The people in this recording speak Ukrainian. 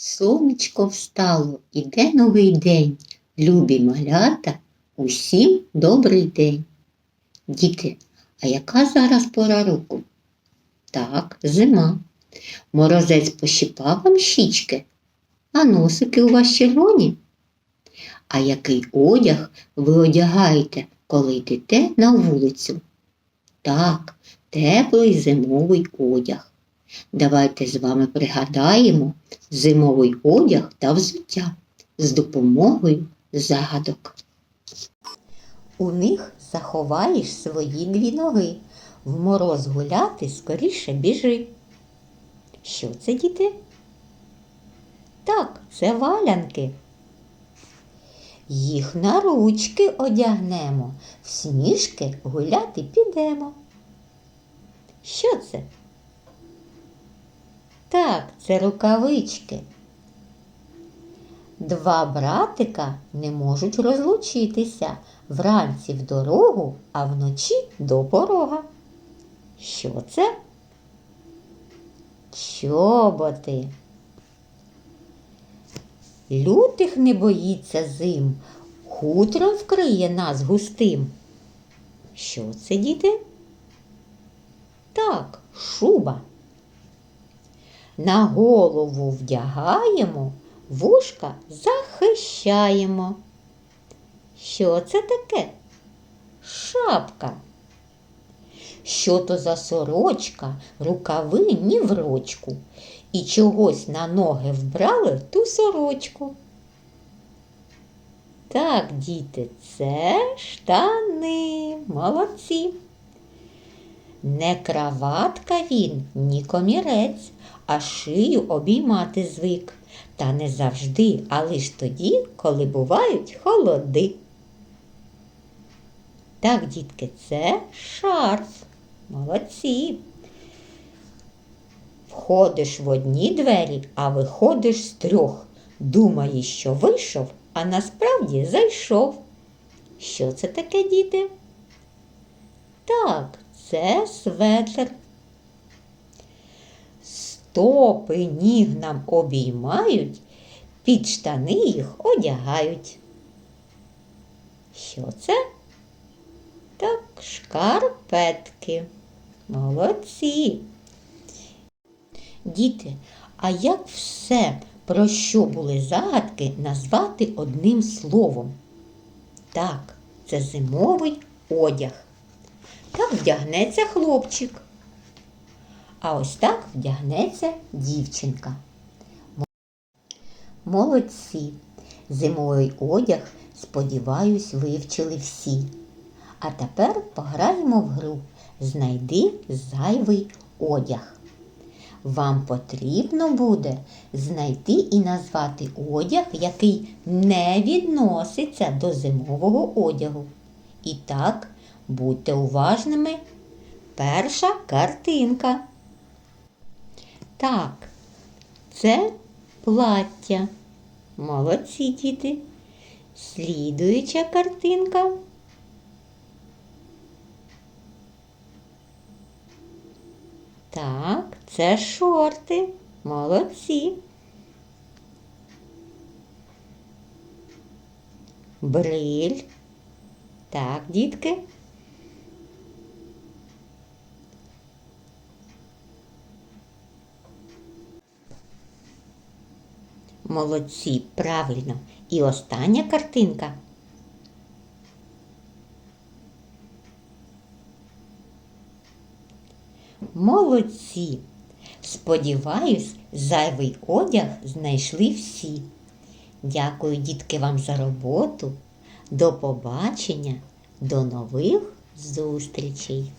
Сонечко встало, іде новий день. Любі малята, усім добрий день. Діти, а яка зараз пора року? Так, зима. Морозець пощипав вам щічки, а носики у вас червоні. А який одяг ви одягаєте, коли йдете на вулицю? Так, теплий зимовий одяг. Давайте з вами пригадаємо зимовий одяг та взуття з допомогою загадок. У них заховаєш свої дві ноги. В мороз гуляти скоріше біжи. Що це, діти? Так, це валянки. Їх на ручки одягнемо, в сніжки гуляти підемо. Що це? Так, це рукавички. Два братика не можуть розлучитися вранці в дорогу, а вночі до порога. Що це? Чоботи. Лютих не боїться зим, хутром вкриє нас густим. Що це, діти? Так, шуба. На голову вдягаємо, вушка захищаємо. Що це таке? Шапка. Що то за сорочка, рукави ні в рочку, і чогось на ноги вбрали ту сорочку. Так, діти, це штани, молодці. Не краватка він, ні комірець, а шию обіймати звик. Та не завжди, а лиш тоді, коли бувають холоди. Так, дітки, це шарф. Молодці. Входиш в одні двері, а виходиш з трьох. Думаєш, що вийшов, а насправді зайшов. Що це таке, діти? Так, це светр. Стопи ніг нам обіймають, під штани їх одягають. Що це? Так, шкарпетки. Молодці. Діти, а як все, про що були загадки, назвати одним словом? Так, це зимовий одяг. Так вдягнеться хлопчик. А ось так вдягнеться дівчинка. Молодці. Зимовий одяг, сподіваюсь, вивчили всі. А тепер пограємо в гру. Знайди зайвий одяг. Вам потрібно буде знайти і назвати одяг, який не відноситься до зимового одягу. І так, будьте уважними. Перша картинка. Так, це плаття. Молодці діти. Слідуюча картинка. Так, це шорти. Молодці. Бриль. Так, дітки. Молодці, правильно. І остання картинка. Молодці. Сподіваюсь, зайвий одяг знайшли всі. Дякую, дітки, вам за роботу. До побачення, до нових зустрічей!